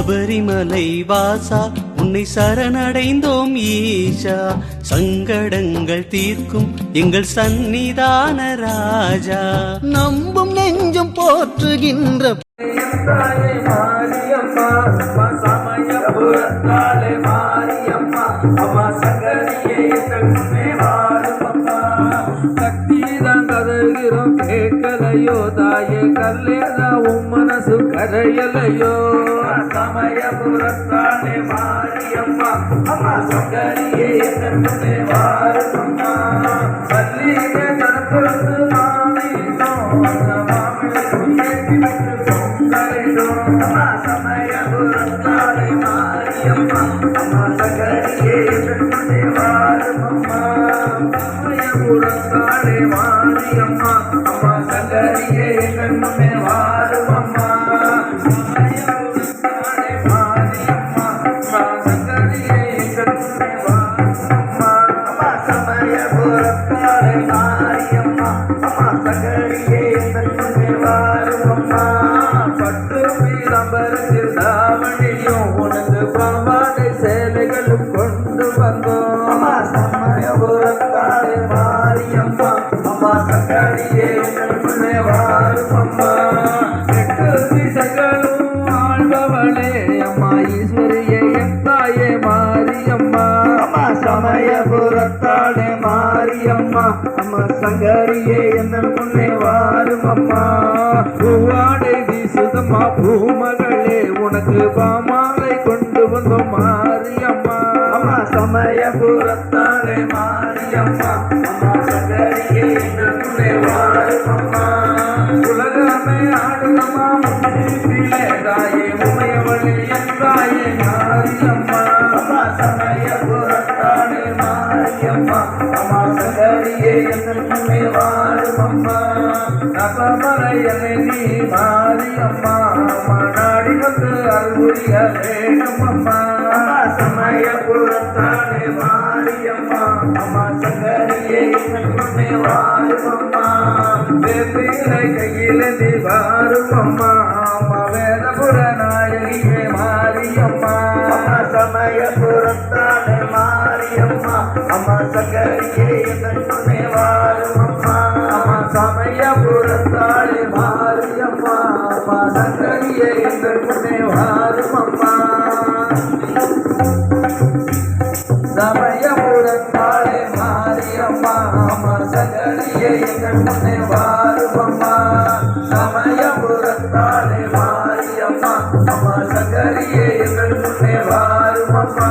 சபரிமலை வாசா உன்னை சரணடைந்தோம் ஈஷா. சங்கடங்கள் தீர்க்கும் எங்கள் சந்நிதான ராஜா. நம்பும் நெஞ்சம் போற்றுகின்ற தாயே மாரியம்மா அம்மா சமயபுரத்தாளே மாரியம்மா அம்மா சங்கரியே தன்னை வாழுமம்மா. சக்தி தான் கதகிறோம் கேட்கலையோ தாயே கல்லேதா உன் மனசு கரையலையோ. மாரியம்மா அம்மா சங்கரியே தன்னை பட்டு பீரம்பரத்தில் தாவணியும் உனது பாவாடை சேலைகளும் கொண்டு வந்தோம் மாரியம்மா அம்மா சங்கரியே என்ன முன்னே வாரும் அம்மா. பூவாடை வீசுதம்மா பூமகளே உனக்கு பாமாலை கொண்டு வந்தோம் மாரியம்மா. அம்மா சமயபுரத்தாலே மாரியம்மா. அம்மா சங்கரியே என்ன முன்னே வாரும் அம்மா. உலகமே ஆடுதம்மா முன்னிலே தாயே உமையவளே என் தாயே மாரியம்மா. அம்மா சமயபுரத்தாலே மாரியம்மா அம்மா சங்கரியே என்ன முன்னே அம்மா. நபமலையனை நீ மாரியம்மா அம்மா நாடி வந்து அருள்புரிய வேணும் அம்மா. சமயபுரத்தாலே மாரியம்மா அம்மா சங்கரியே என்ன முன்னே அம்மா. நீ அம்மா அம்மா வேதபுர நாயகியே அம்மா. மாரியம்மா அம்மா சங்கரியே என்ன முன்னே வாரும் அம்மா அம்மா சமயபுரத்தாலே மாரியம்மா அம்மா. சங்கரியே என்ன முன்னே வாரும் அம்மா? சமயபுரத்தாலே மாரியம்மா அம்மா. சங்கரியே எங்கள் முன்னே வாருமம்மா சமயபுரத்தாலே மாரியம்மா அம்மா. சங்கரியே எங்கள் வாருமம்மா